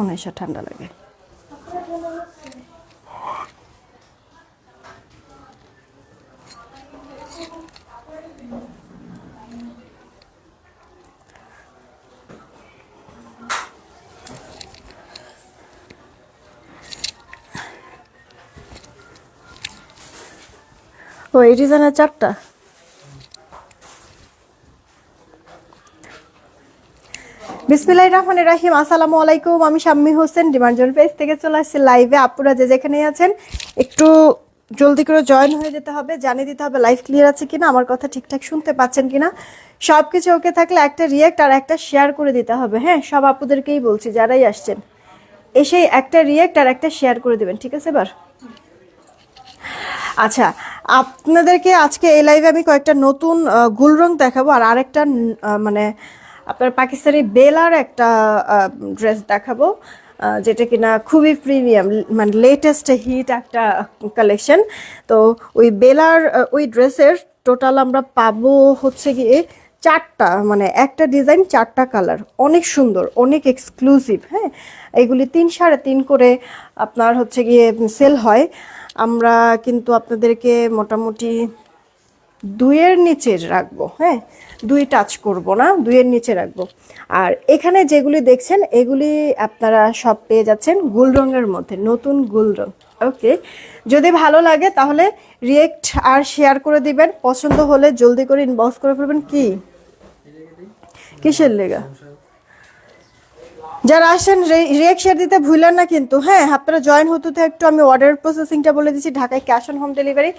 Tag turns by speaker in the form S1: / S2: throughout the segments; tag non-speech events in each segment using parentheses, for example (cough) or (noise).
S1: উনিশশো ঠান্ডা লাগে। ও এই ডিজাইনের চারটা বিসমিল্লাহির রহমানির রাহিম। আসসালামু আলাইকুম আমি শাম্মী হোসেন ডিমান্ডজন পেজ থেকে চলে আসছি লাইভে। আপুরা যে যেখানেই আছেন একটু জলদি করে জয়েন হয়ে যেতে হবে জানিয়ে দিতে হবে লাইভ ক্লিয়ার আছে কিনা আমার কথা ঠিকঠাক শুনতে পাচ্ছেন কিনা। সব কিছু ওকে থাকলে একটা রিয়েক্ট আর একটা শেয়ার করে দিতে হবে হ্যাঁ? সব আপুদেরকেই বলছি যারাই আসছেন এসেই একটা রিয়েক্ট আর একটা শেয়ার করে দেবেন ঠিক আছে এবার? আচ্ছা আপনাদেরকে আজকে এই লাইভে আমি কয়েকটা নতুন আহ, গুলরং দেখাবো আর আরেকটা মানে আপনার পাকিস্তানি বেলার একটা ড্রেস দেখাবো যেটা কিনা খুবই প্রিমিয়াম মানে লেটেস্ট হিট একটা কালেকশন তো ওই বেলার ওই ড্রেসের টোটাল আমরা পাবো হচ্ছে গিয়ে চারটা মানে একটা ডিজাইন চারটা কালার অনেক সুন্দর, অনেক এক্সক্লুসিভ হ্যাঁ? এগুলি তিন সাড়ে তিন করে আপনার হচ্ছে গিয়ে সেল হয়। আমরা কিন্তু আপনাদেরকে মোটামুটি দুইয়ের নিচে রাখব হ্যাঁ? দুই টাচ করব না, দুইয়ের নিচে রাখব। আর এখানে যেগুলি দেখছেন, এগুলি আপনারা সব পেয়ে যাচ্ছেন গুল রঙের মধ্যে, নতুন গুল রঙ ওকে যদি ভালো লাগে তাহলে রিয়েক্ট আর শেয়ার করে দিবেন, পছন্দ হলে জলদি করে ইনবক্স করে ফেলবেন কি? কিসের লেগা? যারা আসেন রিয়েক্ট শেয়ার দিতে ভুলেন না কিন্তু। হ্যাঁ আপনারা জয়েন হতে তো একটু আমি অর্ডার প্রসেসিংটা বলে দিচ্ছি ঢাকায় ক্যাশ অন হোম ডেলিভারি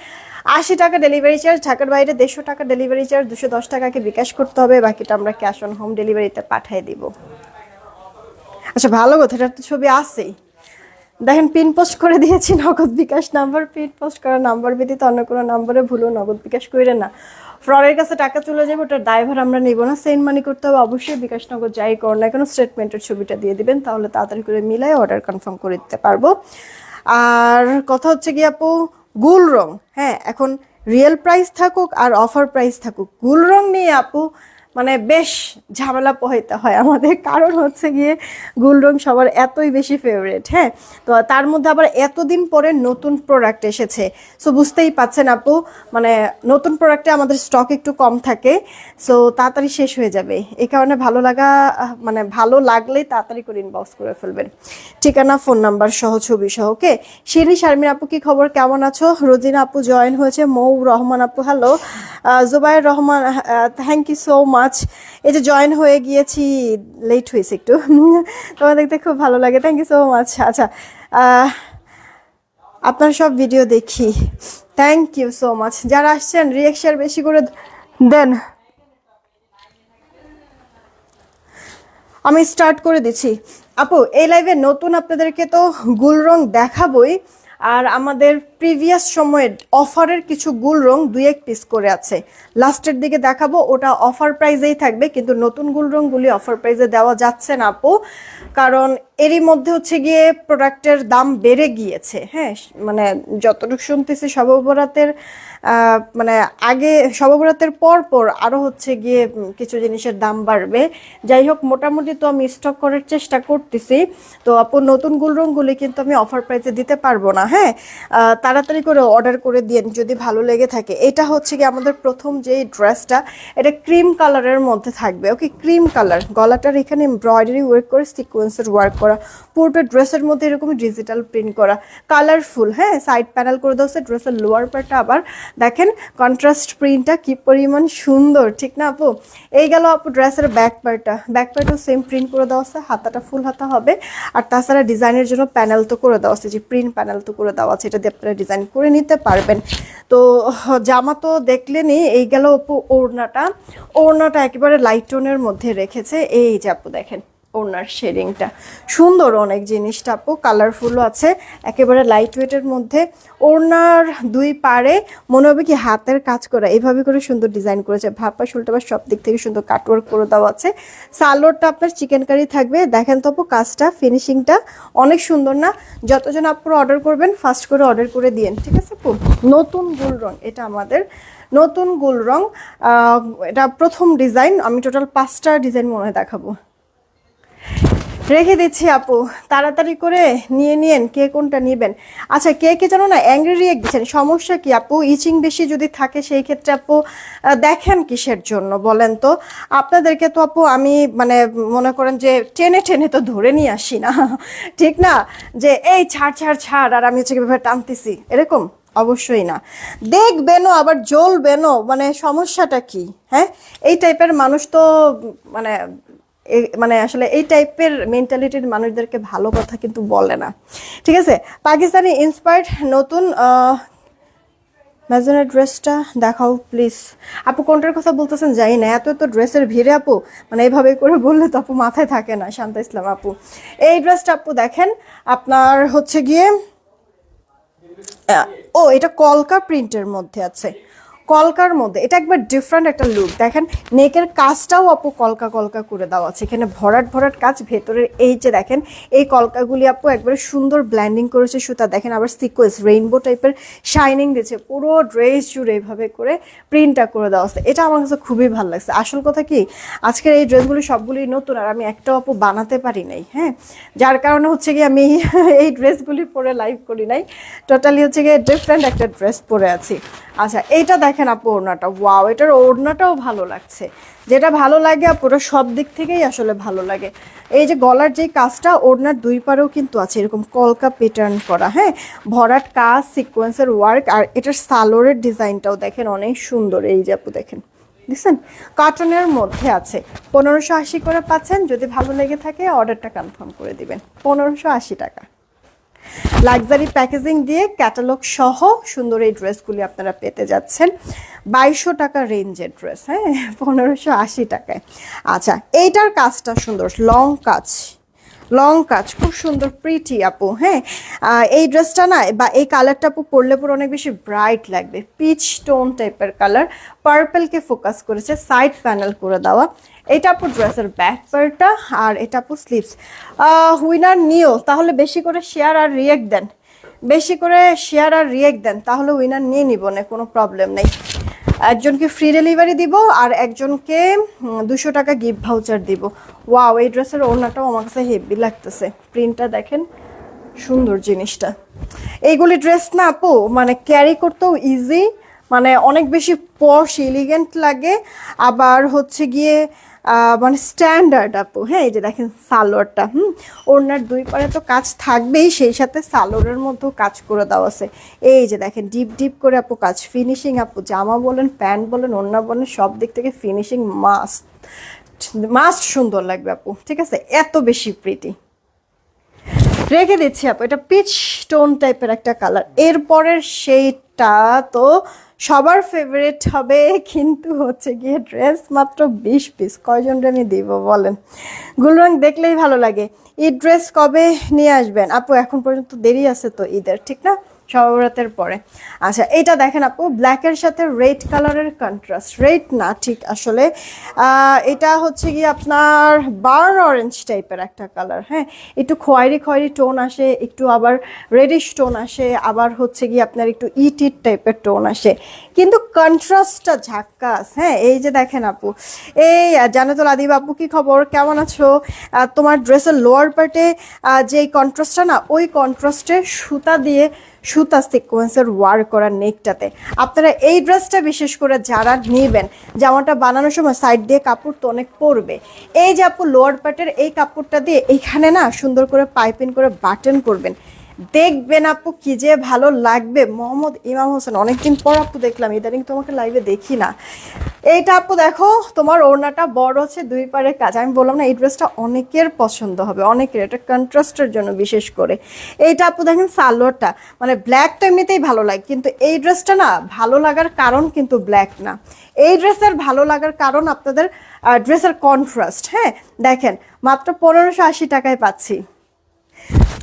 S1: আশি টাকা ডেলিভারি চার্জ ঢাকার বাইরে দেড়শো টাকা ডেলিভারি চার্জ দুশো দশ টাকাকে বিকাশ করতে হবে, বাকিটা আমরা ক্যাশ অন হোম ডেলিভারিতে পাঠিয়ে দিব। আচ্ছা ভালো কথা এটার তো ছবি আসেই দেখেন পিন পোস্ট করে দিয়েছি, Nagad bKash number pin post করা নাম্বার ব্যতীত অন্য কোনো নাম্বারে ভুলো নগদ বিকাশ করে না। ফ্রডের কাছে টাকা তুলে যাবে, ওটার দায়ভার আমরা নিব না। সেন্ড মানি করতে হবে অবশ্যই, বিকাশনগর যাই কর না কেন স্টেটমেন্টের ছবিটা দিয়ে দিবেন, তাহলে তাড়াতাড়ি করে মিলাই অর্ডার কনফার্ম করে দিতে পারব। আর কথা হচ্ছে কি আপু, গুল রং হ্যাঁ এখন রিয়েল প্রাইস থাকুক আর অফার প্রাইস থাকুক, গুল রং নিয়ে আপু মানে বেশ ঝামেলা পোহাইতে হয়। আমাদের কারণ হচ্ছে গিয়ে গুল রং সবার এতই বেশি ফেভারেট হ্যাঁ? তো তার মধ্যে আবার এতদিন পরে নতুন প্রোডাক্ট এসেছে। সো বুঝতেই পাচ্ছেন আপু মানে নতুন প্রোডাক্টে আমাদের স্টক একটু কম থাকে। সো তাড়াতাড়ি শেষ হয়ে যাবে। এই কারণে ভালো লাগা মানে ভালো লাগলেই তাড়াতাড়ি করে ইনবক্স করে ফেলবেন। ঠিকানা ফোন নাম্বার সহ, ছবি সহ ওকে শিরি শারমিন আপু, কি খবর? কেমন আছো? রোজিনা আপু জয়েন হয়েছে। মৌ রহমান আপু hello Zubair Rahman thank you so much এই যে জয়েন হয়ে গিয়েছি লেট হয়েছে একটু। তোমার দেখতে খুব ভালো লাগে। থ্যাংক ইউ সো মাচ আচ্ছা আপনার সব ভিডিও দেখি। থ্যাংক ইউ সো মাচ যারা আসছেন রিয়েকশন বেশি করে দেন। আমি স্টার্ট করে দিচ্ছি। আপু, এই লাইভে নতুন আপনাদেরকে তো গুল রং দেখাবই। আর আমাদের প্রিভিয়াস সময়ের অফারের কিছু গুল রং দুই এক পিস করে আছে। লাস্টের দিকে দেখাবো, ওটা অফার প্রাইজেই থাকবে, কিন্তু নতুন গুল রংগুলি অফার প্রাইজে দেওয়া যাচ্ছে না আপু। কারণ এরই মধ্যে হচ্ছে গিয়ে প্রোডাক্টের দাম বেড়ে গিয়েছে হ্যাঁ? মানে যতটুকু শুনতেছি সর্বরাতের মানে আগে সর্বরাতের পর পর আরও হচ্ছে গিয়ে কিছু জিনিসের দাম বাড়বে। যাই হোক, মোটামুটি তো আমি স্টক করার চেষ্টা করতেছি। তো আপু, নতুন গুল রংগুলি কিন্তু আমি অফার প্রাইজে দিতে পারব না হ্যাঁ? তাড়াতাড়ি করে অর্ডার করে দিন যদি ভালো লেগে থাকে। এটা হচ্ছে কি আমাদের প্রথম যে ড্রেসটা এটা ক্রিম কালারের মধ্যে থাকবে। ওকে ক্রিম কালার গলাটার এখানে এমব্রয়ডারি ওয়ার্ক করে সিকোয়েন্সের ওয়ার্ক করা। পুরোটা ড্রেসের মধ্যে এরকম ডিজিটাল প্রিন্ট করা। কালারফুল হ্যাঁ? সাইড প্যানেল করে দেওয়া হচ্ছে ড্রেসের লোয়ার পার্টটা আবার দেখেন কন্ট্রাস্ট প্রিন্টটা কি পরিমাণ সুন্দর, ঠিক না আপু? এই গেল আপু ড্রেসের ব্যাক পার্টটা ব্যাক পার্টও সেম প্রিন্ট করে দেওয়া আছে হাতাটা ফুল হাতা হবে। আর তাছাড়া ডিজাইনের জন্য প্যানেল তো করে দেওয়া আছে যে প্রিন্ট প্যানেল তো করে দেওয়া আছে, এটা দিয়ে আপনারা ডিজাইন করে নিতে পারবেন। তো, জামা তো দেখলেনই, এই গেল ওড়নাটা। ওড়নাটা একেবারে লাইট টোনের মধ্যে রেখেছে। এই যে আপু দেখেন। ওনার শেডিংটা। সুন্দর অনেক জিনিসটা আপু কালারফুলও আছে, একেবারে লাইট ওয়েটের মধ্যে। ওনার দুই পারে মনে হবে কি হাতের কাজ করা এইভাবে করে সুন্দর ডিজাইন করেছে। ভাপা শুলটা সব দিক থেকে সুন্দর কাটওয়ার্ক করে দেওয়া আছে। সালোয়ারটা আপনার চিকেন কারি থাকবে। দেখেন তো আপু, কাজটা ফিনিশিংটা অনেক সুন্দর না? যতজন আপুরা অর্ডার করবেন ফার্স্ট করে অর্ডার করে দিয়েন, ঠিক আছে আপু? নতুন গুল রং, এটা আমাদের নতুন গুল রং। এটা প্রথম ডিজাইন আমি টোটাল পাঁচটা ডিজাইন মনে হয় দেখাবো। রেখে দিচ্ছি আপু। তাড়াতাড়ি করে নিয়ে নিয়েন, কে কোনটা নেবেন। আচ্ছা কে কে জানো না অ্যাংরি রিয়েক্ট দিচ্ছেন। সমস্যা কি আপু? ইচিং বেশি যদি থাকে সেই ক্ষেত্রে আপু দেখেন কিসের জন্য বলেন তো। আপনাদেরকে তো আপু আমি মানে মনে করেন যে টেনে টেনে তো ধরে নিয়ে আসি না। (laughs) ঠিক না? যে এই ছাড় ছাড় ছাড়, আর আমি হচ্ছে কীভাবে টানতেছি? এরকম? অবশ্যই না। দেখবেনও, আবার জ্বলবেনও মানে সমস্যাটা কি? হ্যাঁ? এই টাইপের মানুষ তো মানে মানে আসলে এই টাইপের মেন্টালিটির মানুষদেরকে ভালো কথা কিন্তু বলে না। ঠিক আছে? পাকিস্তানি ইন্সপায়ার্ড নতুন ম্যাজনের ড্রেসটা দেখাও প্লিজ আপু, কোনটার কথা বলতেছেন জানি না। এত এত ড্রেসের ভিড়ে আপু। মানে এইভাবে করে বললে তো আপু মাথায় থাকে না, শান্তা ইসলাম আপু। এই ড্রেসটা আপু দেখেন, আপনার হচ্ছে গিয়ে ও, এটা কলকা প্রিন্টের মধ্যে আছে। কলকার মধ্যে, এটা একবার ডিফারেন্ট একটা লুক দেখেন নেকের কাজটাও আপু কলকা কলকা করে দেওয়া আছে। এখানে ভরাট ভরাট কাজ, ভেতরের এই যে দেখেন, এই কলকাগুলি আপু একবারে সুন্দর ব্ল্যান্ডিং করেছে সুতা। দেখেন আবার সিকোয়েন্স রেইনবো টাইপের শাইনিং দিয়েছে। পুরো ড্রেস জুড়ে এভাবে করে প্রিন্টটা করে দেওয়া আছে। এটা আমার কাছে খুবই ভালো লাগছে। আসল কথা কি, আজকের এই ড্রেসগুলি সবগুলি নতুন আর আমি একটাও আপু বানাতে পারি নাই হ্যাঁ? যার কারণে হচ্ছে কি আমি (laughs) এই ড্রেসগুলি পরে লাইভ করি নাই। টোটালি হচ্ছে গিয়ে ডিফারেন্ট একটা ড্রেস পরে আছি। আচ্ছা এইটা দেখেন আপু ওড়নাটা। ওয়াও, এটার ওড়নাটাও ভালো লাগছে। যেটা ভালো লাগে আপুরা সব দিক থেকেই আসলে ভালো লাগে। এই যে গলার যে কাজটা, ওড়নার দুই পারেও কিন্তু আছে, এরকম কলকা প্যাটার্ন করা হ্যাঁ? ভরাট কাজ সিকোয়েন্সের ওয়ার্ক আর এটার সালোরের ডিজাইনটাও দেখেন, অনেক সুন্দর। এই যে আপু দেখেন, দেখছেন? কাটনের মধ্যে আছে। পনেরোশো আশি করে পাচ্ছেন, যদি ভালো লেগে থাকে অর্ডারটা কনফার্ম করে দিবেন। পনেরোশো আশি টাকা। লাক্সারি প্যাকেজিং দিয়ে ক্যাটালগ সহ সুন্দর এই ড্রেসগুলি আপনারা পেতে যাচ্ছেন। বাইশশো টাকা রেঞ্জের ড্রেস হ্যাঁ? পনেরোশো আশি টাকায়। আচ্ছা এইটার কাজটা সুন্দর লং কাজ। লং কাজ, খুব সুন্দর প্রিটি আপু হ্যাঁ? এই ড্রেসটা না, বা এই কালারটা আপু পরলে পরে অনেক বেশি ব্রাইট লাগবে। পিচ টোন টাইপের কালার পার্পেলকে ফোকাস করেছে সাইড প্যানেল করে দেওয়া। এটা আপু ড্রেসের ব্যাক পার্টটা আর এটা আপু স্লিভস হুইনার নিও তাহলে বেশি করে শেয়ার আর রিয়েক্ট দেন। বেশি করে শেয়ার আর রিয়েক্ট দেন, তাহলে উইনার নিয়ে নিব না, কোনো প্রবলেম নেই। একজনকে ফ্রি ডেলিভারি দিব আর একজনকে দুশো টাকা গিফট ভাউচার দিব। ওয়াও এই ড্রেসের ওড়নাটাও আমার কাছে হেভি লাগতেছে। প্রিন্টটা দেখেন, সুন্দর জিনিসটা। এইগুলি ড্রেস না আপু মানে ক্যারি করতেও ইজি মানে অনেক বেশি পশ এলিগেন্ট লাগে। আবার হচ্ছে গিয়ে মানে স্ট্যান্ডার্ড আপু হ্যাঁ এই যে দেখেন সালোয়ারটা, হুম? ওড়নার দুই পারে তো কাজ থাকবেই, সেই সাথে সালোয়ারের মধ্যেও কাজ করে দেওয়া আছে। এই যে দেখেন ডিপ ডিপ করে আপু কাজ ফিনিশিং আপু, জামা বলেন, প্যান্ট বলেন, ওড়না বলেন, সব দিক থেকে ফিনিশিং মাস্ট মাস্ট সুন্দর লাগবে আপু, ঠিক আছে? এত বেশি প্রিটি রেখে দিচ্ছি আপু, এটা পিচ টোন টাইপের একটা কালার এরপরের সেইটা তো সবার ফেভারিট হবে কিন্তু হচ্ছে গিয়ে ড্রেস মাত্র বিশ পিস কয়জন আমি দিব বলেন? গুলরং দেখলেই ভালো লাগে। ঈদ ড্রেস কবে নিয়ে আসবেন? আপু, এখন পর্যন্ত দেরি আছে তো ঈদের, ঠিক না? সবরাতের পরে। আচ্ছা এটা দেখেন আপু ব্ল্যাকের সাথে রেড কালারের কন্ট্রাস্ট রেড না, ঠিক আসলে এটা হচ্ছে কি আপনার বার্ন অরেঞ্জ টাইপের একটা কালার হ্যাঁ? একটু খয়েরি খয়েরি টোন আসে, একটু আবার রেডিশ টোন আসে, আবার হচ্ছে কি আপনার একটু ইট ইট টাইপের টোন আসে। কিন্তু কন্ট্রাস্টটা ঝাক্কাস হ্যাঁ? এই যে দেখেন আপু, এই জানাতুল আদিব আপু কি খবর? কেমন আছো? তোমার ড্রেসের লোয়ার পার্টে যে কন্ট্রাস্টটা না, ওই কন্ট্রাস্টে সুতা দিয়ে সুতা সিকোয়েন্সের ওয়ার করা নেকটাতে। আপনারা এই ড্রেসটা বিশেষ করে যারা নেবেন জামাটা বানানোর সময় সাইড দিয়ে কাপড় তো অনেক পরবে, এই যে আপু লোয়ার পার্টের এই কাপড়টা দিয়ে এইখানে না সুন্দর করে পাইপিং করে বাটন করবেন দেখবেন আপু কি যে ভালো লাগবে। মোহাম্মদ ইমাম হোসেন, অনেকদিন পর আপু দেখলাম, ইদানিং তোমাকে লাইভে দেখি না। এইটা আপু দেখো, তোমার ওড়নাটা বড় আছে দুই পারের কাজ। আমি বললাম না, এই ড্রেসটা অনেকের পছন্দ হবে, অনেকের। এটা কন্ট্রাস্টের জন্য বিশেষ করে। এইটা আপু দেখেন সালোয়ারটা মানে ব্ল্যাকটা এমনিতেই ভালো লাগে, কিন্তু এই ড্রেসটা না ভালো লাগার কারণ কিন্তু ব্ল্যাক না। এই ড্রেসের ভালো লাগার কারণ আপনাদের ড্রেসের কন্ট্রাস্ট হ্যাঁ? দেখেন, মাত্র পনেরোশো আশি টাকায় পাচ্ছি।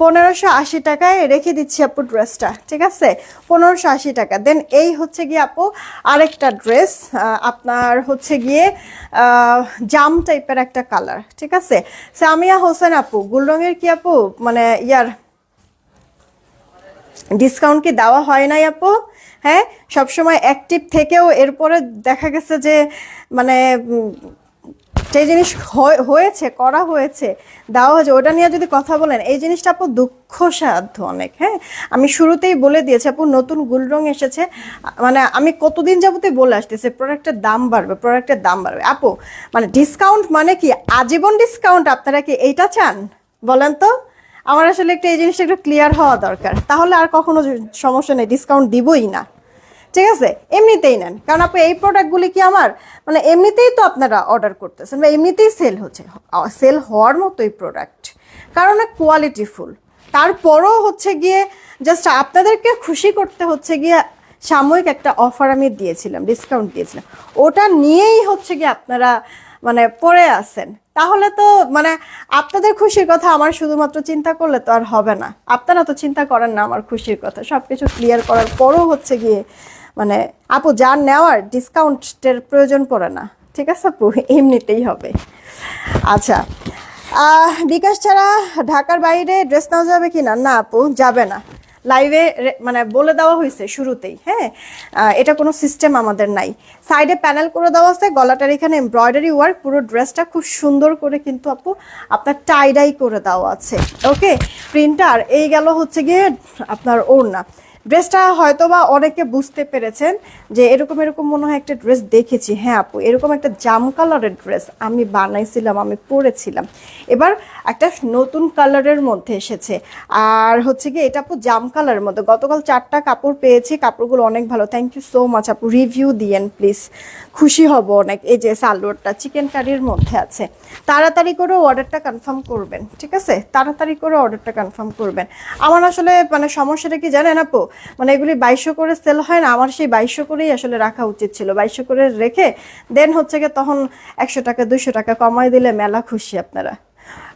S1: পনেরোশো আশি টাকায় রেখে দিচ্ছি আপু ড্রেসটা, ঠিক আছে? পনেরোশো আশি টাকা। দেন এই হচ্ছে গিয়ে আপু আরেকটা ড্রেস আপনার হচ্ছে গিয়ে জাম টাইপের একটা কালার, ঠিক আছে? সামিয়া হোসেন আপু, গুলরঙের কি আপু? মানে ইয়ার ডিসকাউন্ট কি দেওয়া হয় নাই আপু? হ্যাঁ? সবসময় অ্যাক্টিভ থেকেও এরপরে দেখা গেছে যে মানে যে জিনিস হয়- হয়েছে, করা হয়েছে, দেওয়া হয়েছে, ওটা নিয়ে যদি কথা বলেন, এই জিনিসটা আপু দুঃখ সাধ্য অনেক হ্যাঁ? আমি শুরুতেই বলে দিয়েছি, আপু, নতুন গুল রং এসেছে মানে আমি কতদিন যাবতই বলে আসতেছি প্রোডাক্টের দাম বাড়বে প্রোডাক্টের দাম বাড়বে। আপু মানে ডিসকাউন্ট মানে কি? আজীবন ডিসকাউন্ট আপনারা কি এইটা চান? বলেন তো। আমার আসলে একটু এই জিনিসটা একটু ক্লিয়ার হওয়া দরকার। তাহলে আর কখনো সমস্যা নেই ডিসকাউন্ট দিবই না। ঠিক আছে? এমনিতেই নেন। কারণ আপনি এই প্রোডাক্টগুলি কি আমার? মানে এমনিতেই তো আপনারা অর্ডার করতেছেন বা এমনিতেই সেল হচ্ছে। সেল হওয়ার মতোই প্রোডাক্ট কারণ কোয়ালিটিফুল তারপরও হচ্ছে গিয়ে জাস্ট আপনাদেরকে খুশি করতে হচ্ছে গিয়ে সাময়িক একটা অফার আমি দিয়েছিলাম ডিসকাউন্ট দিয়েছিলাম। ওটা নিয়েই হচ্ছে গিয়ে আপনারা মানে পড়ে আছেন। তাহলে তো মানে আপনাদের খুশির কথা, আমার শুধুমাত্র চিন্তা করলে তো আর হবে না। আপনারা তো চিন্তা করেন না আমার খুশির কথা। সব কিছু ক্লিয়ার করার পরও হচ্ছে গিয়ে মানে আপু যার নেওয়ার ডিসকাউন্টের প্রয়োজন পড়ে না। ঠিক আছে, আপু? এমনিতেই হবে। আচ্ছা বিকাশ ছাড়া ঢাকার বাইরে ড্রেস নেওয়া যাবে কি না না আপু, যাবে না। লাইভে মানে বলে দেওয়া হয়েছে শুরুতেই হ্যাঁ? এটা কোনো সিস্টেম আমাদের নাই। সাইডে প্যানেল করে দেওয়া আছে, গলাটার এখানে এমব্রয়ডারি ওয়ার্ক পুরো ড্রেসটা খুব সুন্দর করে কিন্তু, আপু, আপনার টাইডাই করে দেওয়া আছে ওকে প্রিন্টার এই গেল হচ্ছে গিয়ে আপনার ওড়না। ড্রেসটা হয়তো বা অনেকে বুঝতে পেরেছেন যে এরকম এরকম মনে হয় একটা ড্রেস দেখেছি। হ্যাঁ আপু, এরকম একটা জাম কালারের ড্রেস আমি বানাইছিলাম, আমি পরেছিলাম। এবার একটা নতুন কালারের মধ্যে এসেছে। আর হচ্ছে কি এটা আপু জাম কালারের মধ্যে। গতকাল চারটা কাপড় পেয়েছি, কাপড়গুলো অনেক ভালো। থ্যাংক ইউ সো মাচ আপু। রিভিউ দিয়েন প্লিজ খুশি হব অনেক। এই যে সালোয়ারটা চিকেন কারির মধ্যে আছে। তাড়াতাড়ি করে অর্ডারটা কনফার্ম করবেন, ঠিক আছে? তাড়াতাড়ি করে অর্ডারটা কনফার্ম করবেন। আমার আসলে মানে সমস্যাটা কি জানেন আপু? মানে এগুলি বাইশশো করে সেল হয় না, আমার সেই বাইশশো করেই আসলে রাখা উচিত ছিল। বাইশশো করে রেখে দেন হচ্ছে গিয়ে তখন একশো টাকা দুশো টাকা কমাই দিলে মেলা খুশি আপনারা।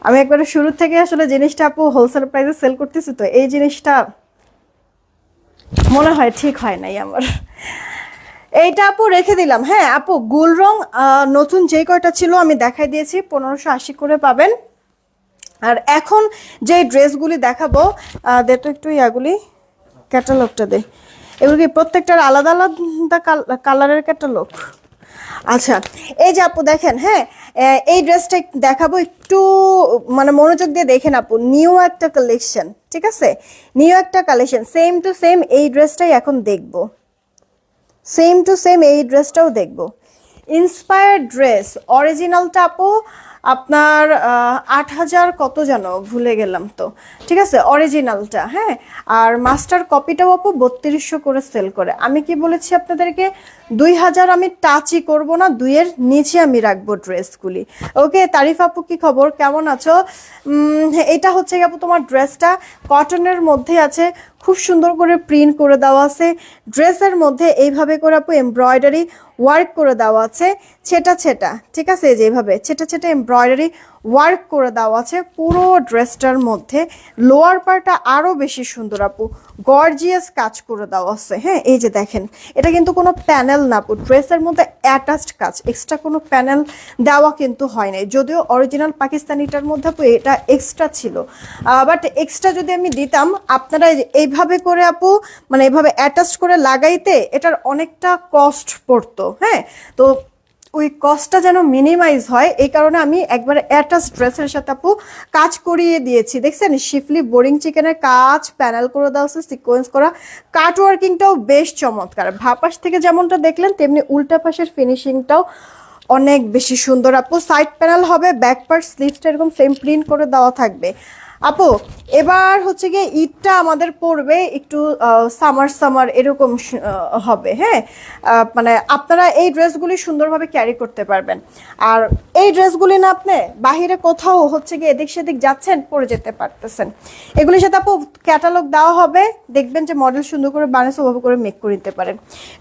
S1: আমি একবারে শুরু থেকে আসলে জিনিসটা আপু হোলসেল প্রাইসে সেল করতেছি তো, এই জিনিসটা মনে হয় ঠিক হয় নাই আমার। এইটা আপু রেখে দিলাম হ্যাঁ আপু গুল রং নতুন যে কয়টা ছিল আমি দেখাই দিয়েছি, পনেরোশো আশি করে পাবেন। আর এখন যে ড্রেসগুলি দেখাবো দে তো একটু ইয়াগুলি ক্যাটালগটা দে। এগুলো প্রত্যেকটার আলাদা আলাদা কালারের ক্যাটালগ আচ্ছা এই যে আপু দেখেন হ্যাঁ এই ড্রেসটা দেখাবো একটু মানে মনোযোগ দিয়ে দেখেন আপু, নিউ একটা কালেকশন ঠিক আছে? নিউ একটা কালেকশন সেম টু সেম এই ড্রেসটাই এখন দেখব। সেম টু সেম এই ড্রেসটাও দেখব। ইন্সপায়ার্ড ড্রেস অরিজিনালটা আপু আপনার আট হাজার কত যেন, ভুলে গেলাম তো। ঠিক আছে অরিজিনালটা হ্যাঁ? আর মাস্টার কপিটাও আপু বত্রিশশো করে সেল করে। আমি কি বলেছি আপনাদেরকে? দুই হাজার আমি টাচই করব না, দুইয়ের নিচে আমি রাখব ড্রেসগুলি ওকে তারিফ আপু, কি খবর? কেমন আছো? এটা হচ্ছে আপু তোমার ড্রেসটা কটনের মধ্যে আছে, খুব সুন্দর করে প্রিন্ট করে দেওয়া আছে। ড্রেসের মধ্যে এইভাবে করে আপু এমব্রয়ডারি ওয়ার্ক করে দেওয়া আছে। ছেটা ছেটা, ঠিক আছে? এই যে এইভাবে ছেটা ছেটা এমব্রয়ডারি ওয়ার্ক করে দেওয়া আছে পুরো ড্রেসটার মধ্যে। লোয়ার পার্টটা আরও বেশি সুন্দর আপু। গর্জিয়াস কাজ করে দেওয়া আছে হ্যাঁ? এই যে দেখেন, এটা কিন্তু কোনো প্যানেল না আপু। ড্রেসের মধ্যে অ্যাটাচড কাজ এক্সট্রা কোনো প্যানেল দেওয়া কিন্তু হয় নাই। যদিও অরিজিনাল পাকিস্তানিটার মধ্যে আপু এটা এক্সট্রা ছিল। বাট এক্সট্রা যদি আমি দিতাম, আপনারা এইভাবে করে আপু মানে এইভাবে অ্যাটাচ করে লাগাইতে এটার অনেকটা কস্ট পড়তো হ্যাঁ? তো ওই কস্টটা যেন মিনিমাইজ হয়, এই কারণে আমি একবারে অ্যাটাচ ড্রেসের সাথে আপু কাজ করিয়ে দিয়েছি। দেখছেন? শিফলি বোরিং চিকেনের কাজ প্যানেল করে দেওয়া হচ্ছে সিকোয়েন্স করা কাট ওয়ার্কিংটাও বেশ চমৎকার। ভাপাস থেকে যেমনটা দেখলেন, তেমনি উল্টা পাশের ফিনিশিংটাও অনেক বেশি সুন্দর। আপু সাইড প্যানেল হবে ব্যাক পার্ট স্লিভসটা এরকম সেম প্রিন্ট করে দেওয়া থাকবে। আপু, এবার হচ্ছে গিয়ে ঈদটা আমাদের পড়বে একটু সামার সামার এরকম হবে হ্যাঁ? মানে আপনারা এই ড্রেসগুলি সুন্দরভাবে ক্যারি করতে পারবেন। আর এই ড্রেসগুলি না আপনি বাহিরে কোথাও হচ্ছে গিয়ে এদিক সেদিক যাচ্ছেন, পরে যেতে পারতেছেন। এগুলির সাথে আপু ক্যাটালগ দেওয়া হবে, দেখবেন যে মডেল সুন্দর করে বানিয়েছে ওভাবে করে মেক করে নিতে পারেন।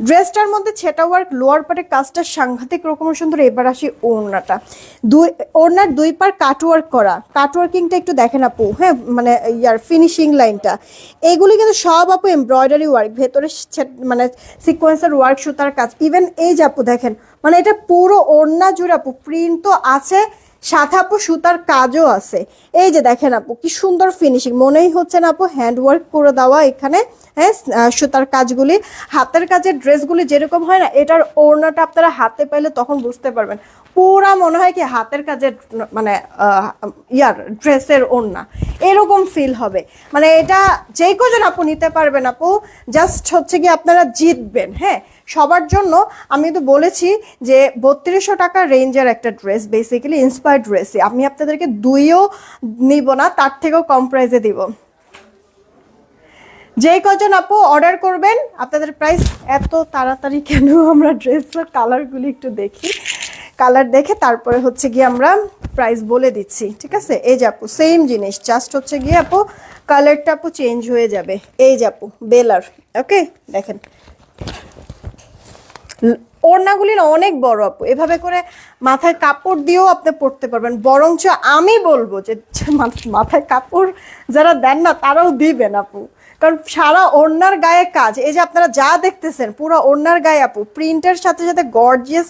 S1: ড্রেসটার মধ্যে ছেটা ওয়ার্ক লোয়ার পার্টে কাজটা সাংঘাতিক রকমের সুন্দর, এবার আসি ওড়নাটা। দুই, ওড়নার দুই পার কাটওয়ার্ক করা। কাটওয়ার্কিংটা একটু দেখেন আপু হ্যাঁ মানে ইয়ার ফিনিশিং লাইনটা এইগুলি কিন্তু সব আপু এমব্রয়ডারি ওয়ার্ক ভেতরে মানে সিকোয়েন্সের ওয়ার্ক সুতার কাজ ইভেন এই যে আপু দেখেন মানে এটা পুরো ওড়না জুড়ে আপু প্রিন্ট তো আছে, সাথে আপু সুতার কাজও আছে। এই যে দেখেন আপু, কি সুন্দর ফিনিশিং মনেই হচ্ছে না আপু হ্যান্ড ওয়ার্ক করে দেওয়া এখানে হ্যাঁ সুতার কাজগুলি। হাতের কাজের ড্রেসগুলি যেরকম হয় না, এটার ওড়নাটা আপনারা হাতে পাইলে তখন বুঝতে পারবেন। পুরা মনে হয় কি হাতের কাজের মানে ইয়ার, ড্রেসের ওড়না। এরকম ফিল হবে। মানে এটা যেই কজন আপু নিতে পারবেন আপু জাস্ট হচ্ছে কি আপনারা জিতবেন হ্যাঁ? সবার জন্য আমি তো বলেছি যে বত্রিশশো টাকা রেঞ্জের একটা ড্রেস বেসিক্যালি ইন্সপায়ার্ড ড্রেসই আমি আপনাদেরকে দুইও নিব না, তার থেকেও কম প্রাইসে দিব। যে কজন আপু অর্ডার করবেন, আপনাদের প্রাইস এত তাড়াতাড়ি কেন আমরা ড্রেসের কালারগুলি একটু দেখি? কালার দেখে তারপরে হচ্ছে গিয়ে আমরা প্রাইস বলে দিচ্ছি, ঠিক আছে? এই আপু সেম জিনিস জাস্ট হচ্ছে গিয়ে আপু, কালারটা আপু চেঞ্জ হয়ে যাবে। এই আপু, বেলার ওকে দেখেন। ওড়নাগুলি না অনেক বড় আপু, এভাবে করে মাথায় কাপড় দিয়েও আপনি পরতে পারবেন। বরঞ্চ আমি বলব যে মাথায় কাপড় যারা দেন না, তারাও দিবেন আপু। কারণ সারা ওড়নার গায়ে কাজ। এই যে আপনারা যা দেখতেছেন, পুরো ওড়নার গায়ে আপু, প্রিন্টের সাথে সাথে গর্জিয়াস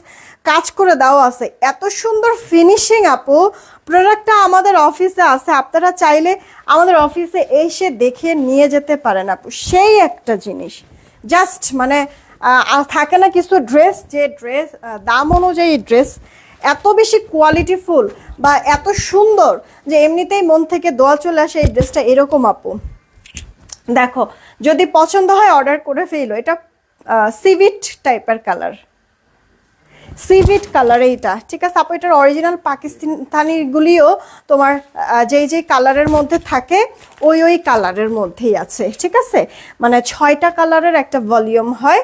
S1: কাজ করে দেওয়া আছে। এত সুন্দর ফিনিশিং আপু প্রোডাক্টটা আমাদের অফিসে আছে, আপনারা চাইলে আমাদের অফিসে এসে দেখে নিয়ে যেতে পারেন আপু। সেই একটা জিনিস। জাস্ট মানে থাকে না কিছু ড্রেস যে ড্রেস দাম অনুযায়ী ড্রেস এত বেশি কোয়ালিটিফুল বা এত সুন্দর যে এমনিতেই মন থেকে দোয়া চলে আসে এই ড্রেসটা এরকম আপু। দেখো, যদি পছন্দ হয় অর্ডার করে ফেলো। এটা সিভিট টাইপের কালার সিভিট কালার এইটা, ঠিক আছে? আপু, এটার অরিজিনাল পাকিস্তানিগুলিও তোমার যেই যেই কালারের মধ্যে থাকে, ওই ওই কালারের মধ্যেই আছে, ঠিক আছে? মানে ছয়টা কালারের একটা ভলিউম হয়।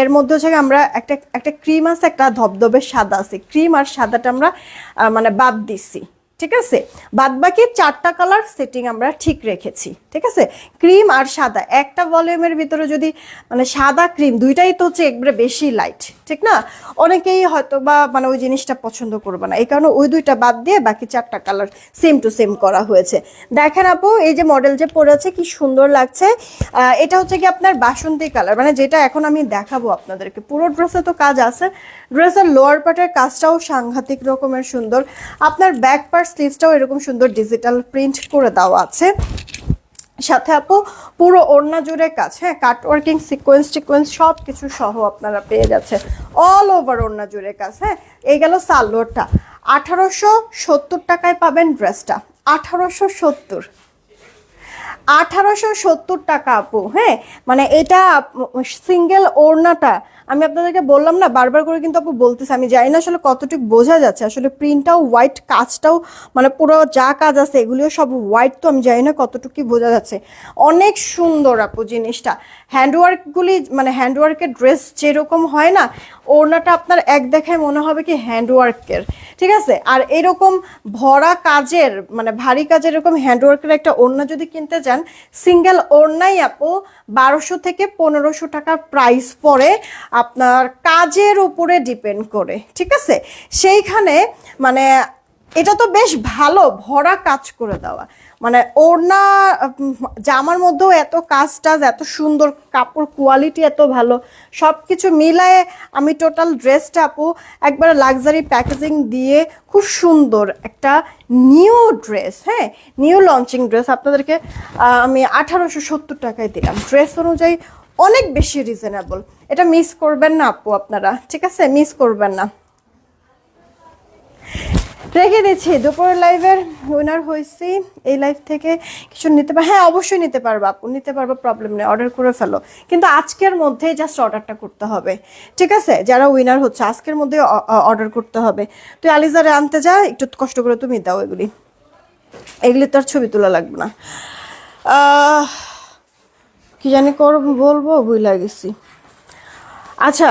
S1: এর মধ্যে হচ্ছে আমরা একটা একটা ক্রিম আছে, একটা ধবধবে সাদা আছে। ক্রিম আর সাদাটা আমরা মানে বাদ দিচ্ছি ঠিক আছে? বাদ বাকি চারটা কালার সেটিং আমরা ঠিক রেখেছি, ঠিক আছে? ক্রিম আর সাদা, একটা ভলিউমের ভিতরে যদি মানে সাদা ক্রিম দুইটাই তো হচ্ছে একবারে বেশি লাইট ঠিক না? অনেকেই হয়তো বা মানে ওই জিনিসটা পছন্দ করবে না, এই কারণে ওই দুইটা বাদ দিয়ে বাকি চারটা কালার সেম টু সেম করা হয়েছে। দেখেন আপু, এই যে মডেল যে পরে আছে, কি সুন্দর লাগছে। এটা হচ্ছে কি আপনার বাসন্তী কালার মানে যেটা এখন আমি দেখাবো আপনাদেরকে। পুরো ড্রেসে তো কাজ আছে ড্রেসের লোয়ার পার্টের কাজটাও সাংঘাতিক রকমের সুন্দর। আপনার ব্যাক পার্ট স্লিভসটাও এরকম সুন্দর ডিজিটাল প্রিন্ট করে দেওয়া আছে। সাথে আপু, পুরো ওড়না জুড়ে কাজ হ্যাঁ কাট ওয়ার্কিং সিকোয়েন্স টিকোয়েন্স সব কিছু সহ আপনারা পেয়ে যাচ্ছে। অল ওভার ওড়না জুড়ে কাজ হ্যাঁ এই গেল সালোয়ারটা। আঠারোশো সত্তর টাকায় পাবেন ড্রেসটা আঠারোশো সত্তর। আঠারোশো সত্তর টাকা আপু হ্যাঁ মানে এটা সিঙ্গেল ওড়নাটা আমি আপনাদেরকে বললাম না, বারবার করে কিন্তু আপু বলতেছে, আমি জানি না আসলে কতটুকু বোঝা যাচ্ছে। আসলে প্রিন্টটাও হোয়াইট কাজটাও মানে পুরো যা কাজ আছে এগুলিও সব হোয়াইট তো আমি জানি না কতটুকু কি বোঝা যাচ্ছে। অনেক সুন্দর আপু জিনিসটা। হ্যান্ডওয়ার্কগুলি মানে হ্যান্ডওয়ার্কের ড্রেস যেরকম হয় না, ওড়নাটা আপনার এক দেখায় মনে হবে কি হ্যান্ডওয়ার্কের ঠিক আছে? আর এরকম ভরা কাজের মানে ভারী কাজের এরকম হ্যান্ডওয়ার্কের একটা ওড়না যদি কিনতে চান সিঙ্গেল ওড়নাই আপু বারোশো থেকে পনেরোশো টাকার প্রাইস পড়ে। আপনার কাজের উপরে ডিপেন্ড করে, ঠিক আছে? সেইখানে মানে এটা তো বেশ ভালো, ভরা কাজ করে দেওয়া। মানে ওড়না জামার মধ্যেও এত কাজ টাজ, এত সুন্দর কাপড় কোয়ালিটি এত ভালো সব কিছু মিলায়ে আমি টোটাল ড্রেসটা আপু একবার লাক্সারি প্যাকেজিং দিয়ে খুব সুন্দর একটা নিউ ড্রেস হ্যাঁ? নিউ লঞ্চিং ড্রেস আপনাদেরকে আমি আঠারোশো সত্তর টাকায় দিলাম। ড্রেস অনুযায়ী অনেক বেশি রিজনেবল এটা মিস করবেন না আপু আপনারা, ঠিক আছে? মিস করবেন না। রেখে দিচ্ছি, দুপুরের লাইভের উইনার হয়েছি। এই লাইভ থেকে কিছু নিতে পার হ্যাঁ অবশ্যই নিতে পারব আপু, নিতে পারব প্রবলেম নেই অর্ডার করে ফেলো। কিন্তু আজকের মধ্যে জাস্ট অর্ডারটা করতে হবে, ঠিক আছে? যারা উইনার হচ্ছে, আজকের মধ্যে অর্ডার করতে হবে। তুই আলিজারে আনতে যা, একটু কষ্ট করে তুমি দাও এগুলি। এগুলি তো আর ছবি তোলা লাগবে না। কি জানি কর বলব ভুলে গেছি। আচ্ছা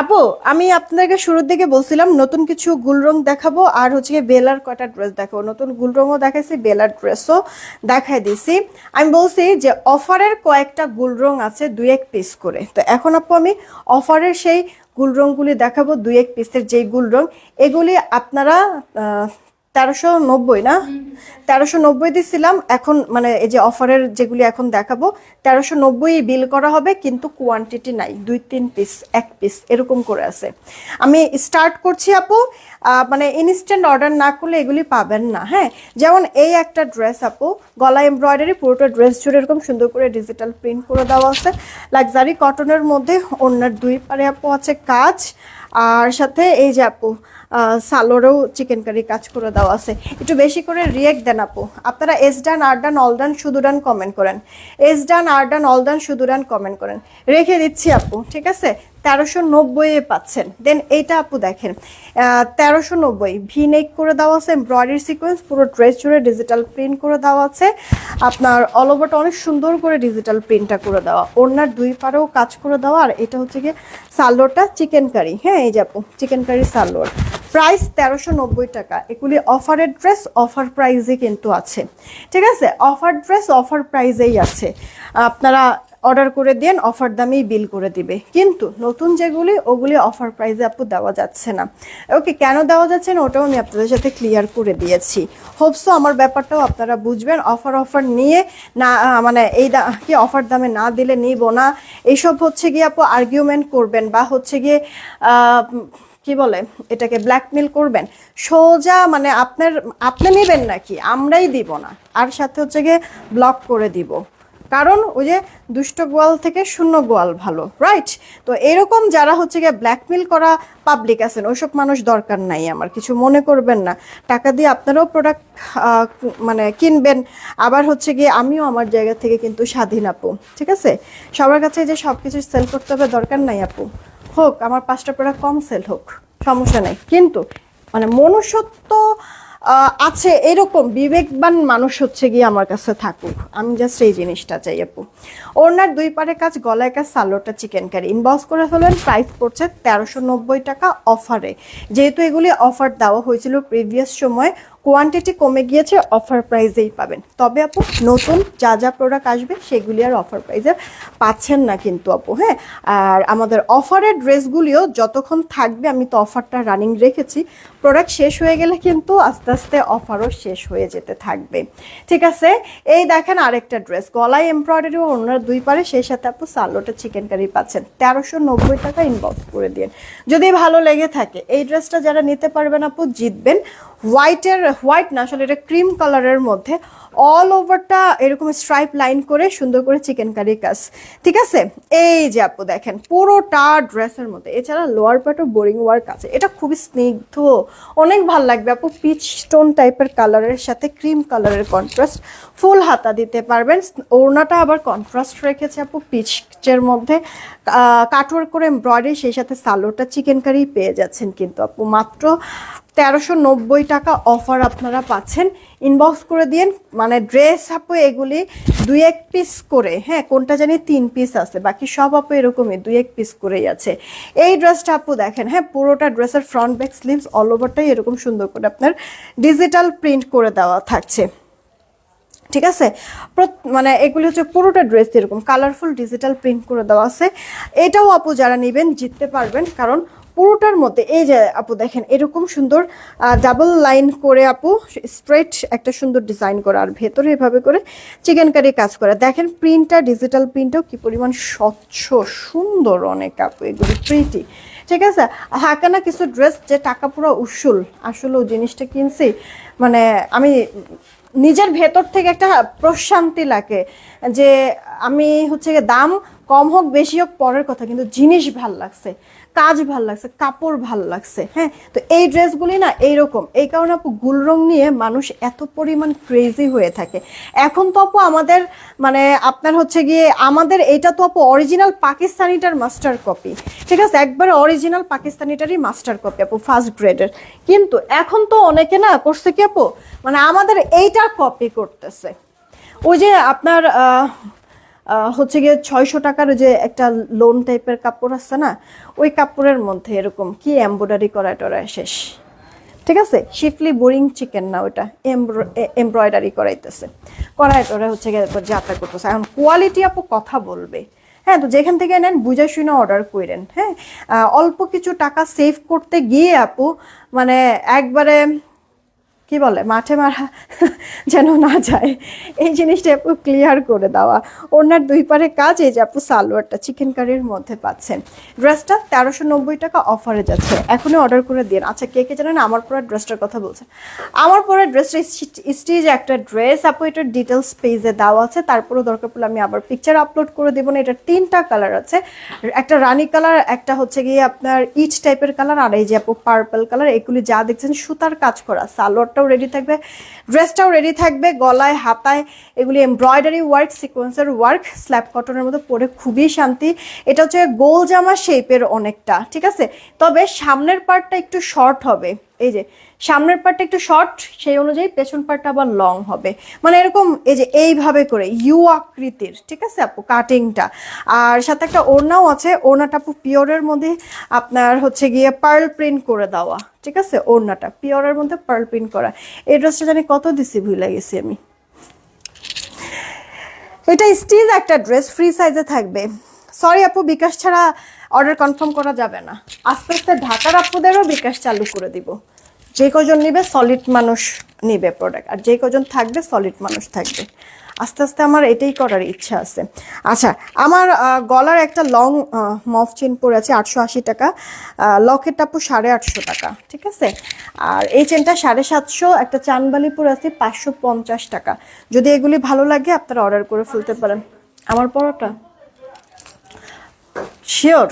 S1: আপু, আমি আপনাদেরকে শুরুর দিকে বলছিলাম, নতুন কিছু গুলরং দেখাবো, আর হচ্ছে গিয়ে বেলার কয়টা ড্রেস দেখাবো। নতুন গুল রঙও দেখাইছি, বেলার ড্রেসও দেখাই দিছি। আমি বলছি যে অফারের কয়েকটা গুলরং আছে দুই এক পিস করে। তো এখন আপু, আমি অফারের সেই গুলরংগুলি দেখাবো, দুই এক পিসের যেই গুল রং, এগুলি আপনারা তেরোশো নব্বই না? তেরোশো নব্বই দিছিলাম এখন মানে এই যে অফারের যেগুলি এখন দেখাবো তেরোশো নব্বই বিল করা হবে কিন্তু কোয়ান্টিটি নাই দুই তিন পিস এক পিস এরকম করে আছে। আমি স্টার্ট করছি আপু মানে ইনস্ট্যান্ট অর্ডার না করলে এগুলি পাবেন না হ্যাঁ? যেমন এই একটা ড্রেস আপু গলা এমব্রয়ডারি পুরোটা ড্রেস জুড়ে এরকম সুন্দর করে ডিজিটাল প্রিন্ট করে দেওয়া আছে। লাক্সারি কটনের মধ্যে অন্যার দুই পারে আপু আছে কাজ আর সাথে এই যে আপু সালোরেও চিকেন কারি কাজ করে দেওয়া আছে। একটু বেশি করে রিয়েক্ট দেন আপু। আপনারা এস ডান আর ডান অল ডান শুধু ডান কমেন্ট করেন। এস ডান আর ডান অল ডান শুধু ডান কমেন্ট করেন। রেখে দিচ্ছি আপু, ঠিক আছে? তেরোশো নব্বইয়ে পাচ্ছেন। দেন এইটা আপু দেখেন তেরোশো নব্বই ভি নেক করে দেওয়া আছে এমব্রয়ডারি সিকোয়েন্স পুরো ড্রেস জুড়ে ডিজিটাল প্রিন্ট করে দেওয়া আছে। আপনার অল ওভারটা অনেক সুন্দর করে ডিজিটাল প্রিন্টটা করে দেওয়া। ওনার দুই পারেও কাজ করে দেওয়া, আর এটা হচ্ছে গিয়ে সালোয়ারটা চিকেন কারি হ্যাঁ এই যে আপু চিকেন কারি সালোয়ার। প্রাইস তেরোশো নব্বই টাকা। এগুলি অফারের ড্রেস অফার প্রাইসে কিন্তু আছে। ঠিক আছে? অফার ড্রেস অফার প্রাইসেই আছে। আপনারা অর্ডার করে দেন, অফার দামেই বিল করে দিবে। কিন্তু নতুন যেগুলি, ওগুলি অফার প্রাইসে আপু দেওয়া যাচ্ছে না। ওকে, কেন দেওয়া যাচ্ছে না? ওটাও আমি আপনাদের সাথে ক্লিয়ার করে দিয়েছি। হোপসো আমার ব্যাপারটাও আপনারা বুঝবেন। অফার অফার নিয়ে না মানে এই কি অফার দামে না দিলে নিব না? এইসব হচ্ছে গিয়ে আপু আর্গুমেন্ট করবেন বা হচ্ছে গিয়ে কি বলে, এটাকে ব্ল্যাকমেল করবেন। সোজা মানে আপনার, আপনি নেবেন নাকি? আমরাই দিব না। আর সাথে হচ্ছে গিয়ে ব্লক করে দিব। কারণ ওই যে দুষ্ট গোয়াল থেকে শূন্য গোয়াল ভালো রাইট তো এরকম যারা হচ্ছে গিয়ে ব্ল্যাকমেল করা পাবলিক আছেন, ওইসব মানুষ দরকার নাই আমার, কিছু মনে করবেন না। টাকা দিয়ে আপনারাও প্রোডাক্ট মানে কিনবেন। আবার হচ্ছে গিয়ে আমিও আমার জায়গা থেকে কিন্তু স্বাধীন, আপু, ঠিক আছে? সবার কাছে যে সব কিছু সেল করতে হবে দরকার নাই, আপু। হোক, আমার পাঁচটা প্রোডাক্ট কম সেল হোক, সমস্যা নেই। কিন্তু মানে মনুষ্যত্ব আছে এরকম বিবেকবান মানুষ হচ্ছে গিয়ে আমার কাছে থাকুক। আমি জাস্ট এই জিনিসটা চাই আপু। ওনার দুই পারে কাজ, গলায় কাজ সালোটা চিকেন কারি ইনবক্স করে ফেলবেন প্রাইস পড়ছে তেরোশো টাকা অফারে যেহেতু এগুলি অফার দেওয়া হয়েছিল প্রিভিয়াস সময় কোয়ান্টিটি কমে গিয়েছে অফার প্রাইসেই পাবেন। তবে আপু, নতুন যা যা প্রোডাক্ট আসবে, সেগুলি আর অফার প্রাইসে পাচ্ছেন না কিন্তু আপু হ্যাঁ? আর আমাদের অফারের ড্রেসগুলিও যতক্ষণ থাকবে, আমি তো অফারটা রানিং রেখেছি প্রোডাক্ট শেষ হয়ে গেলে কিন্তু আস্তে আস্তে অফারও শেষ হয়ে যেতে থাকবে। ঠিক আছে? এই দেখেন আরেকটা ড্রেস গলায় এমব্রয়ডারি ও অন্য দুই পারে, সেই সাথে আপু সালোটা চিকেন কারি পাচ্ছেন। তেরোশো নব্বই টাকা ইনবক্স করে দিন যদি ভালো লেগে থাকে, এই ড্রেসটা যারা নিতে পারবেন আপু, জিতবেন হোয়াইটের হোয়াইট না, আসলে এটা ক্রিম কালারের মধ্যে অল ওভারটা এরকম স্ট্রাইপ লাইন করে সুন্দর করে চিকেন কারি কাজ। ঠিক আছে? এই যে আপু দেখেন, পুরোটা ড্রেসের মধ্যে, এছাড়া লোয়ার পার্টও বোরিং ওয়ার্ক আছে। এটা খুবই স্নিগ্ধ, অনেক ভালো লাগবে আপু পিচ স্টোন টাইপের কালারের সাথে ক্রিম কালারের কন্ট্রাস্ট ফুল হাতা দিতে পারবেন। ওড়নাটা আবার কন্ট্রাস্ট রেখেছে আপু পিচের মধ্যে। কাটওয়ার করে এমব্রয়ডারি সেই সাথে সালোটা চিকেন কারি পেয়ে যাচ্ছেন কিন্তু আপু। মাত্র তেরোশো নব্বই টাকা অফার আপনারা পাচ্ছেন। ইনবক্স করে দিন মানে ড্রেস আপু এগুলি দুই এক পিস করে হ্যাঁ কোনটা জানি তিন পিস আছে, বাকি সব আপু এরকমই, দুই এক পিস করেই আছে। এই ড্রেসটা আপু দেখেন হ্যাঁ পুরোটা ড্রেসের ফ্রন্ট ব্যাক স্লিভস অল ওভারটাই এরকম সুন্দর করে আপনার ডিজিটাল প্রিন্ট করে দেওয়া থাকছে। ঠিক আছে? মানে এগুলি হচ্ছে পুরোটা ড্রেস এরকম কালারফুল ডিজিটাল প্রিন্ট করে দেওয়া আছে। এটাও আপু যারা নেবেন, জিততে পারবেন, কারণ পুরোটার মধ্যে, এই যে আপু দেখেন, এরকম সুন্দর ডাবল লাইন করে আপু স্ট্রেট একটা সুন্দর ডিজাইন করা, আর ভেতরে এভাবে করে চিকেন কারি কাজ করা। দেখেন প্রিন্টটা ডিজিটাল প্রিন্টটাও কি পরিমাণ স্বচ্ছ, সুন্দর অনেক আপু, এগুলো প্রিটি ঠিক আছে? হাঁকা না কিছু ড্রেস যে টাকা পুরো উসুল, আসলে জিনিসটা কিনছি মানে আমি নিজের ভেতর থেকে একটা প্রশান্তি লাগে যে আমি হচ্ছে দাম কম হোক, বেশি হোক, পরের কথা, কিন্তু জিনিস ভালো লাগছে। কাজ ভালো লাগছে, কাপড় ভালো লাগছে হ্যাঁ? তো এই ড্রেসগুলি না এইরকম। এই কারণে আপু গুল রং নিয়ে মানুষ এত পরিমাণ ক্রেজি হয়ে থাকে। এখন তো আপু আমাদের মানে আপনার হচ্ছে গিয়ে আমাদের এটা তো আপু অরিজিনাল পাকিস্তানিটার মাস্টার কপি ঠিক আছে? একবারে অরিজিনাল পাকিস্তানিটারই মাস্টার কপি আপু ফার্স্ট গ্রেডের কিন্তু এখন তো অনেকে না করছে কি আপু মানে আমাদের এইটা কপি করতেছে। ওই যে আপনার হচ্ছে গিয়ে ছয়শো টাকার যে একটা লোন টাইপের কাপড় আছে না, ওই কাপড়ের মধ্যে এরকম কি এমব্রয়ডারি করা টরা শেষ। ঠিক আছে? শিফলি বোরিং চিকেন না ওটা এমব্রয়ডারি করাইতেছে। করায় টরা হচ্ছে গিয়ে যাত্রা করতেছে। এখন কোয়ালিটি আপু কথা বলবে। হ্যাঁ তো যেখান থেকে নেন বুঝে শুনে অর্ডার করেন হ্যাঁ অল্প কিছু টাকা সেভ করতে গিয়ে আপু মানে একবারে কি বলে, মাঠে মারা যেন না যায়। এই জিনিসটা আপু ক্লিয়ার করে দেওয়া। ওনার দুই পারে কাজ, এই যে আপু সালোয়ারটা চিকেন কারির মধ্যে পাচ্ছেন। ড্রেসটা তেরোশো নব্বই টাকা অফারে যাচ্ছে। এখনই অর্ডার করে দিন আচ্ছা কে কে জানেন? আমার পরা ড্রেসটার কথা বলছেন। আমার পরা ড্রেসটা স্টিচ একটা ড্রেস আপু এটার ডিটেলস পেজে দেওয়া আছে। তারপরেও দরকার পড়লে আমি আবার পিকচার আপলোড করে দেবো না। এটার তিনটা কালার আছে। একটা রানি কালার একটা হচ্ছে গিয়ে আপনার ইচ টাইপের কালার আর এই যে আপু পার্পল কালার এগুলি যা দেখছেন সুতার কাজ করা। সালোয়ারটাও রেডি থাকবে ড্রেসটাও রেডি থাকবে, গলায়, হাতায়, এগুলি এমব্রয়ডারি ওয়ার্ক সিকোয়েন্সের ওয়ার্ক স্ল্যাপ কটনের মতো পরে খুবই শান্তি। এটা হচ্ছে গোল জামা শেপের অনেকটা, ঠিক আছে? তবে সামনের পার্টটা একটু শর্ট হবে। এই যে, সামনের পার্টটা একটু শর্ট সেই অনুযায়ী পেছন পার্টটা আবার লং হবে। মানে এরকম এই যে, এইভাবে করে ইউ আকৃতির, ঠিক আছে আপু? কাটিংটা আর সাথে একটা ওড়নাও আছে, ওড়নাটা আপু পিওরের মধ্যে আপনার হচ্ছে গিয়ে পার্ল প্রিন্ট করে দেওয়া, ঠিক আছে? ওড়নাটা পিওরের মধ্যে পার্ল প্রিন্ট করা। এই ড্রেসটা জানি কত দিছি, ভুলে গেছি আমি। এটা স্টিচ একটা ড্রেস ফ্রি সাইজে থাকবে। সরি আপু, বিকাশ ছাড়া অর্ডার কনফার্ম করা যাবে না। আস্তে আস্তে ঢাকার আপুদেরও বিকাশ চালু করে দিব। যে কজন নিবে সলিড মানুষ নিবে প্রোডাক্ট আর যে কজন থাকবে সলিড মানুষ থাকবে। আস্তে আস্তে আমার এটাই করার ইচ্ছা আছে। আচ্ছা আমার গলার একটা লং মফ চেন পরে আছে আটশো আশি টাকা লকেট টাপু সাড়ে আটশো টাকা, ঠিক আছে? আর এই চেনটা সাড়ে সাতশো, একটা চানবালি পরে আছে পাঁচশো পঞ্চাশ টাকা। যদি এগুলি ভালো লাগে আপনারা অর্ডার করে ফেলতে পারেন। আমার পরোটা? শিওর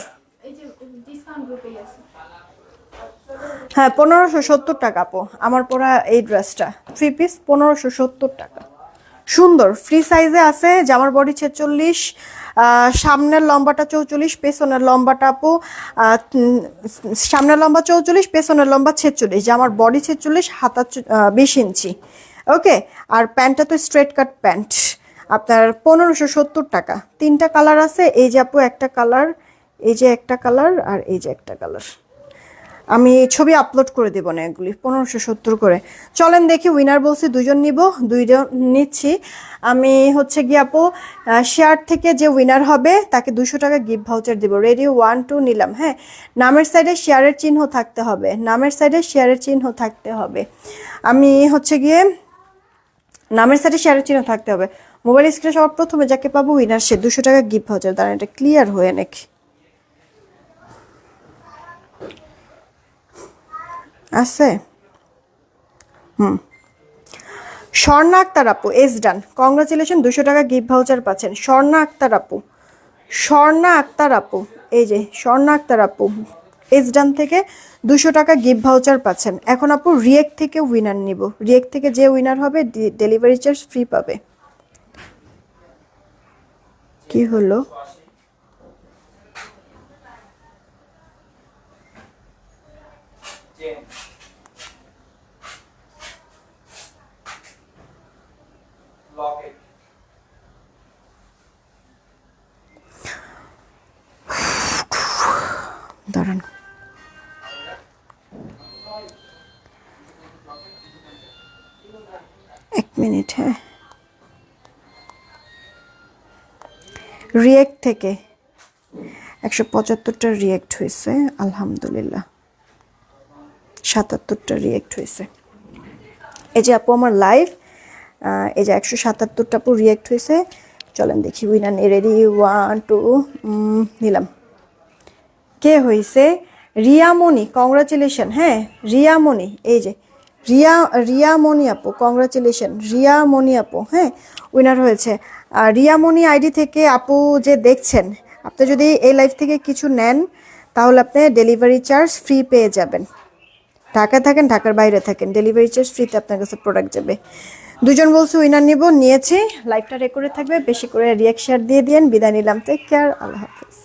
S1: হ্যাঁ পনেরোশো সত্তর টাকা আপু। আমার পরা এই ড্রেসটা থ্রি পিস পনেরোশো সত্তর টাকা। সুন্দর। ফ্রি সাইজে আছে জামার বডি ছেচল্লিশ সামনের লম্বাটা চৌচল্লিশ পেছনের লম্বাটা আপু সামনের লম্বা চৌচল্লিশ পেছনের লম্বা ছেচল্লিশ জামার বডি ছেচল্লিশ হাতা বিশ ইঞ্চি। ওকে আর প্যান্টটা তো স্ট্রেট কাট প্যান্ট আপনার পনেরোশো সত্তর টাকা। তিনটা কালার আছে, এই যে আপু একটা কালার, এই যে একটা কালার, আর এই যে একটা কালার। আমি ছবি আপলোড করে দেবো না এগুলি, পনেরোশো সত্তর করে। চলেন দেখি উইনার বলছি দুজন নিব, দুইজন নিচ্ছি। আমি হচ্ছে গিয়ে আপু শেয়ার থেকে যে উইনার হবে, তাকে দুশো টাকা গিফট ভাউচার দিব। রেডি ওয়ান টু নিলাম হ্যাঁ? নামের সাইডে শেয়ারের চিহ্ন থাকতে হবে, নামের সাইডে শেয়ারের চিহ্ন থাকতে হবে। আমি হচ্ছে গিয়ে, নামের সাথে শেয়ারের চিহ্ন থাকতে হবে। মোবাইল স্ক্রিনে সবার প্রথমে যাকে পাবো উইনার সে দুশো টাকা গিফট ভাউচার দাঁড়ান, এটা ক্লিয়ার হয়ে নাকি। আছে? হুম। স্বর্ণা আক্তার আপু এস ডান কংগ্রাচুলেশন দুশো টাকা গিফট ভাউচার পাচ্ছেন। স্বর্ণা আক্তার আপু। স্বর্ণা আক্তার আপু, এই যে, স্বর্ণা আক্তার আপু এস ডান থেকে দুশো টাকা গিফট ভাউচার পাচ্ছেন। এখন আপু রিয়েক থেকে উইনার নিব। রিয়েক থেকে যে উইনার হবে ডেলিভারি চার্জ ফ্রি পাবে। কি হলো? দাঁড়ান। এক মিনিট হ্যাঁ। রিয়েক্ট থেকে। একশো পঁচাত্তরটা রিয়েক্ট হয়েছে, আলহামদুলিল্লাহ। সাতাত্তরটা রিয়েক্ট হয়েছে। এই যে আপু আমার লাইভ এই যে একশো সাতাত্তরটা আপু রিয়েক্ট হয়েছে, চলেন দেখি উইনার রেডি ওয়ান টু নিলাম। কে হয়েছে? রিয়ামণি কংগ্রাচুলেশন হ্যাঁ? রিয়ামণি, এই যে, রিয়া, রিয়ামণি আপু কংগ্রাচুলেশন রিয়ামণি আপু হ্যাঁ? উইনার হয়েছে। রিয়ামণি আইডি থেকে আপু যে দেখছেন, আপনি যদি এই লাইফ থেকে কিছু নেন, তাহলে আপনি ডেলিভারি চার্জ ফ্রি পেয়ে যাবেন। ঢাকায় থাকেন, ঢাকার বাইরে থাকেন ডেলিভারি চার্জ ফ্রিতে আপনার কাছে প্রোডাক্ট যাবে। দুজন বলছে উইনার নিব, নিয়েছি। লাইভটা রেকর্ডে থাকবে, বেশি করে রিয়াকশন দিয়ে দিন বিদায় নিলাম। টেক কেয়ার আল্লাহ হাফিজ।